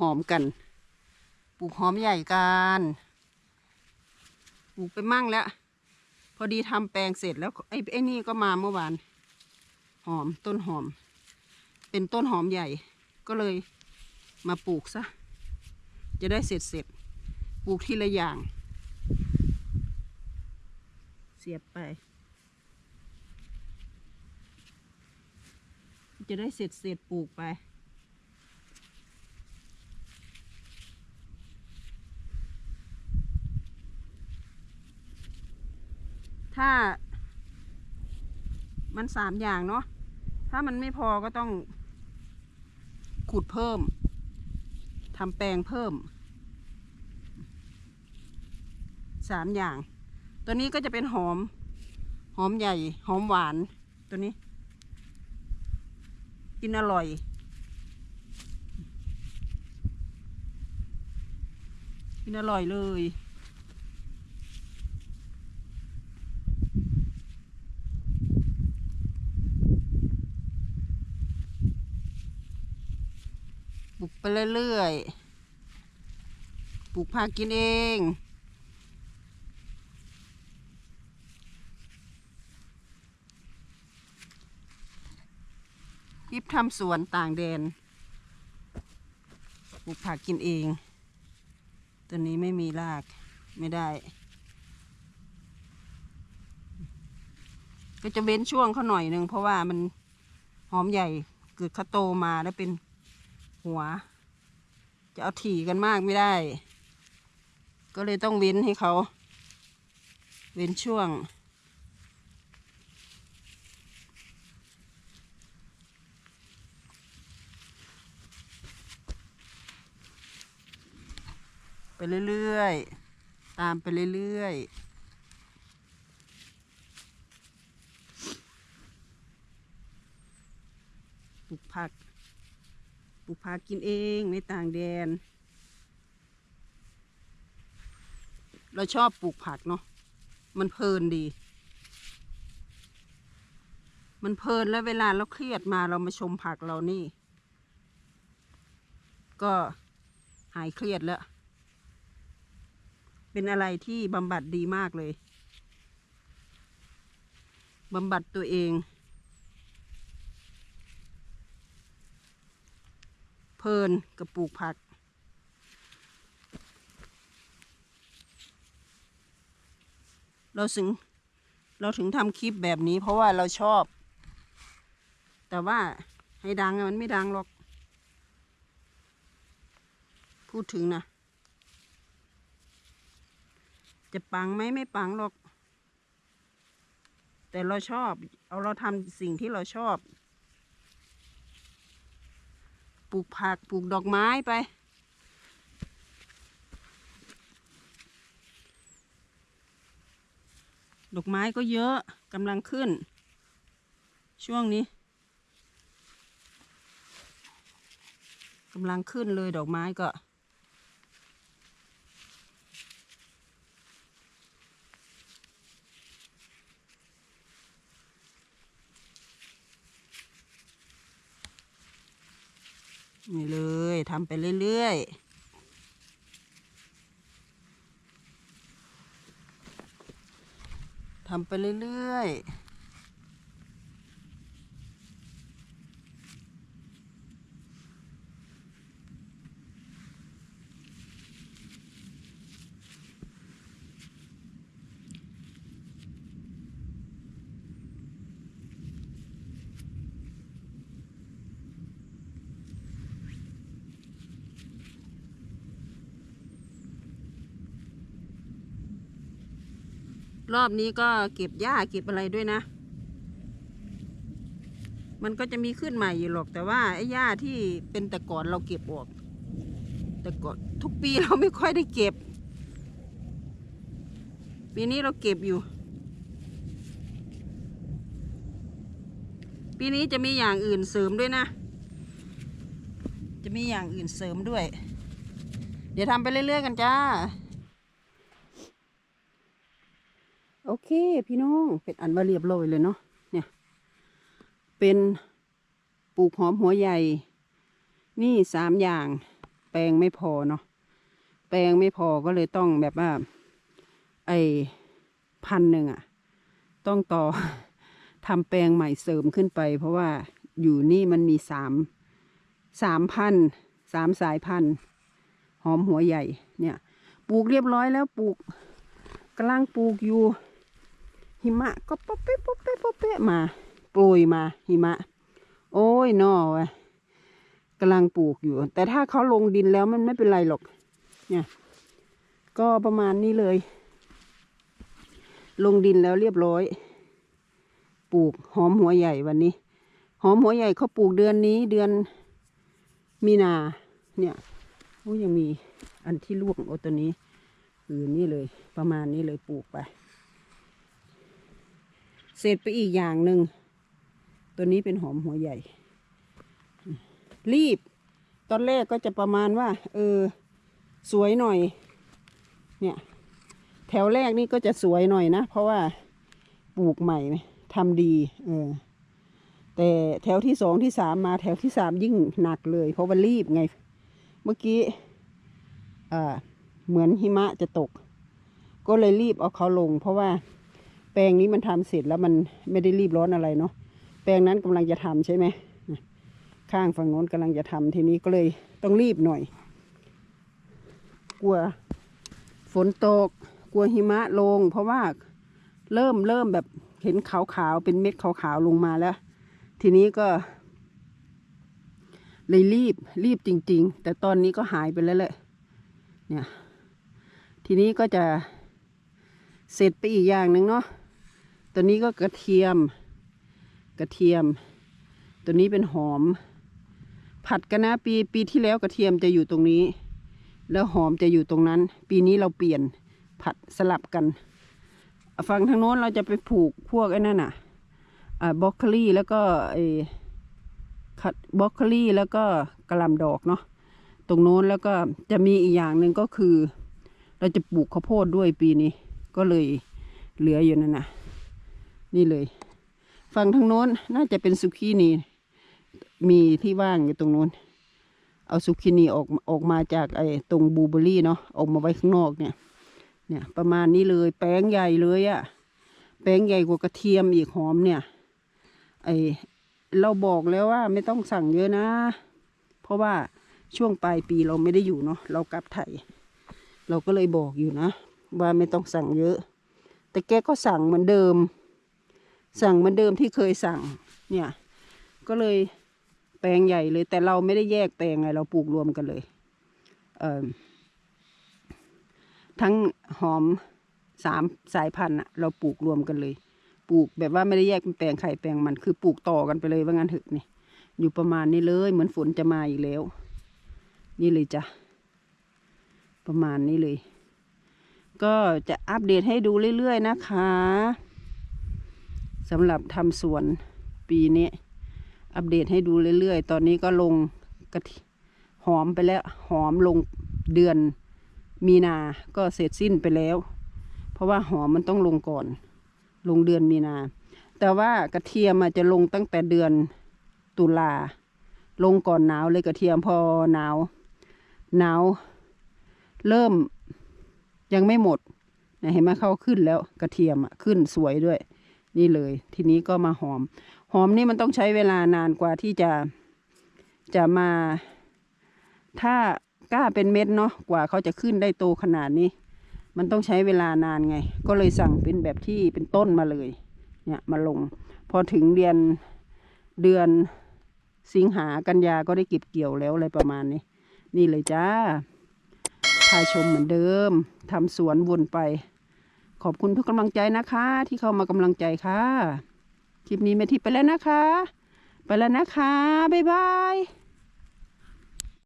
หอมกัน ปลูกหอมใหญ่กันปลูกไปมั่งแล้ว พอดีทำแปลงเสร็จแล้วไอ้ไอ้นี่ก็มาเมื่อวาน หอมต้นหอม เป็นต้นหอมใหญ่ ก็เลยมาปลูกซะ จะได้เสร็จเสร็จปลูกทีละอย่าง เสียบไป จะได้เสร็จเสร็จปลูกไป ถ้า มันสามอย่างเนาะถ้ามันไม่พอก็ต้อง ขุดเพิ่มทำแปลงเพิ่มสามอย่าง ตัวนี้ก็จะเป็นหอม หอมใหญ่ หอมหวาน ตัวนี้ กินอร่อย กินอร่อยเลย ปลูกไปเรื่อยๆ ปลูกผักกินเอง ยิบทำสวนต่างแดน ปลูกผักกินเอง ตัวนี้ไม่มีราก ไม่ได้ ก็จะเว้นช่วงเขาหน่อยหนึ่งเพราะว่ามันหอมใหญ่เกิดเขาโตมาแล้วเป็น หัว จะเอาถี่กันมากไม่ได้ ก็เลยต้องเว้นให้เขา เว้นช่วง ไปเรื่อยๆ ตามไปเรื่อยๆปลูกผัก ลูกผักกินเองในต่างแดน เราชอบปลูกผักเนาะมันเพลินดี มันเพลินแล้วเวลาเราเครียดมาเรามาชมผักเรานี่ ก็หายเครียดแล้ว เป็นอะไรที่บำบัดดีมากเลยบำบัดตัวเอง เพลินกับปลูกผัก เราถึงเราถึงทำคลิปแบบนี้เพราะว่าเราชอบ แต่ว่าให้ดังมันไม่ดังหรอก พูดถึงนะ จะปังไหมไม่ปังหรอก แต่เราชอบ เอาเราทำสิ่งที่เราชอบ ปลูกผักปลูกดอกไม้ไป ดอกไม้ก็เยอะกำลังขึ้น ช่วงนี้กำลังขึ้นเลยดอกไม้ก็ นี่เลยทำไปเรื่อยๆทำไปเรื่อยๆ รอบนี้ก็เก็บหญ้าเก็บอะไรด้วยนะ มันก็จะมีขึ้นใหม่อยู่หรอก แต่ว่าไอ้หญ้าที่เป็นแต่ก่อนเราเก็บออก แต่ก่อนทุกปีเราไม่ค่อยได้เก็บ ปีนี้เราเก็บอยู่ ปีนี้จะมีอย่างอื่นเสริมด้วยนะ จะมีอย่างอื่นเสริมด้วย เดี๋ยวทำไปเรื่อยๆกันจ้า โอเค พี่น้องเป็นอันว่าเรียบร้อยเลยเนาะเนี่ย เป็นปลูกหอมหัวใหญ่ นี่สามอย่าง แปลงไม่พอเนาะแปลงไม่พอก็เลยต้องแบบว่า ไอ้พันหนึ่งอะต้องต่อทำแปลงใหม่เสริมขึ้นไป เพราะว่าอยู่นี่มันมีสามสามพันสามสายพันธุ์หอมหัวใหญ่เนี่ย ปลูกเรียบร้อยแล้วปลูกกำลังปลูกอยู่ หิมะก็ป๊อปเป๊ะป๊อปเป๊ะป๊อปเป๊ะมาโปรยมาหิมะ โอ้ยนอวะกำลังปลูกอยู่ แต่ถ้าเขาลงดินแล้วมันไม่เป็นไรหรอก เนี่ย ก็ประมาณนี้เลย ลงดินแล้วเรียบร้อย ปลูกหอมหัวใหญ่วันนี้ หอมหัวใหญ่เขาปลูกเดือนนี้เดือนมีนา เนี่ยโอ้ยังมีอันที่ลวกโอตัวนี้คือนี่เลย ประมาณนี้เลยปลูกไป เสร็จไปอีกอย่างหนึ่ง ตัวนี้เป็นหอมหัวใหญ่ รีบ ตอนแรกก็จะประมาณว่า เออ สวยหน่อย เนี่ย แถวแรกนี่ก็จะสวยหน่อยนะ เพราะว่าปลูกใหม่ทำดี เออ แต่แถวที่สองที่สามมาแถวที่สามยิ่งหนักเลย เพราะว่ารีบไง เมื่อกี้อ่าเหมือนหิมะจะตก ก็เลยรีบเอาเขาลง เพราะว่า แปลงนี้มันทำเสร็จแล้วมันไม่ได้รีบร้อนอะไรเนาะแปลงนั้นกำลังจะทำใช่ไหมข้างฝั่งโน้นกำลังจะทำทีนี้ก็เลยต้องรีบหน่อย กลัวฝนตก กลัวหิมะลง เพราะว่าเริ่มเริ่มแบบเห็นขาวๆเป็นเม็ดขาวๆลงมาแล้ว ทีนี้ก็ เลยรีบรีบจริง ๆ แต่ตอนนี้ก็หายไปแล้วแหละเนี่ย ทีนี้ก็จะ เสร็จไปอีกอย่างหนึ่งเนาะตัวนี้ก็กระเทียม กระเทียม ตัวนี้เป็นหอม ผัดกันนะปีปีที่แล้วกระเทียมจะอยู่ตรงนี้ แล้วหอมจะอยู่ตรงนั้น ปีนี้เราเปลี่ยนผัดสลับกันฝั่งทางโน้นเราจะไปผูกพวกไอ้นั่นน่ะอ่าบล็อกโคลี่แล้วก็ไอ้ขัดบล็อกโคลี่แล้วก็กระลำดอกเนาะตรงโน้นแล้วก็จะมีอีกอย่างหนึ่งก็คือ เราจะปลูกข้าวโพดด้วยปีนี้ ก็เลยเหลืออยู่นั่นนะนี่เลย ฝั่งทางโน้นน่าจะเป็นซุกี้นี่มีที่ว่างอยู่ตรงโน้น เอาซุกินี่ออกออกมาจากไอ้ตรงบูเบอรี่เนาะออกมาไว้ข้างนอกเนี่ย เนี่ยประมาณนี้เลยแป้งใหญ่เลยอะแป้งใหญ่กว่ากระเทียมอีกหอมเนี่ย ไอเราบอกแล้วว่าไม่ต้องสั่งเยอะนะ เพราะว่าช่วงปลายปีเราไม่ได้อยู่เนาะเรากลับไทย เราก็เลยบอกอยู่นะ ว่าไม่ต้องสั่งเยอะ แต่แกก็สั่งเหมือนเดิม สั่งเหมือนเดิมที่เคยสั่ง เนี่ย ก็เลยแปลงใหญ่เลย แต่เราไม่ได้แยกแปลงไง เราปลูกรวมกันเลย เอ่อทั้งหอมสามสายพันธุ์อะเราปลูกรวมกันเลย ปลูกแบบว่าไม่ได้แยกเป็นแปลงไข่แปลงมันคือปลูกต่อกันไปเลยว่างั้นเถอะนี่อยู่ประมาณนี้เลย เหมือนฝนจะมาอีกแล้ว นี่เลยจ้ะประมาณนี้เลย ก็จะอัปเดตให้ดูเรื่อยๆนะคะสำหรับทำสวนปีนี้ อัปเดตให้ดูเรื่อยๆ ตอนนี้ก็ลงกระทีหอมไปแล้วหอมลงเดือนมีนา ก็เสร็จสิ้นไปแล้ว เพราะว่าหอมมันต้องลงก่อน ลงเดือนมีนา แต่ว่ากระเทียมอาจจะลงตั้งแต่เดือนตุลาลงก่อนหนาวเลยกระเทียมพอหนาวหนาวเริ่ม ยังไม่หมดนะเห็นไหมเข้าขึ้นแล้วกระเทียมอะขึ้นสวยด้วย นี่เลย ทีนี้ก็มาหอม หอมนี่มันต้องใช้เวลานานกว่าที่จะจะมา ถ้ากล้าเป็นเม็ดเนาะกว่าเขาจะขึ้นได้โตขนาดนี้ มันต้องใช้เวลานานไง ก็เลยสั่งเป็นแบบที่เป็นต้นมาเลย เนี่ยมาลง พอถึงเดือนเดือนสิงหากันยาก็ได้เก็บเกี่ยวแล้วอะไรประมาณนี้ นี่เลยจ้า พาชมเหมือนเดิมทำสวนวนไป ขอบคุณทุกกำลังใจนะคะ ที่เข้ามากำลังใจค่ะ คลิปนี้แม่ทิพย์ไปแล้วนะคะ ไปแล้วนะคะ บ๊ายบาย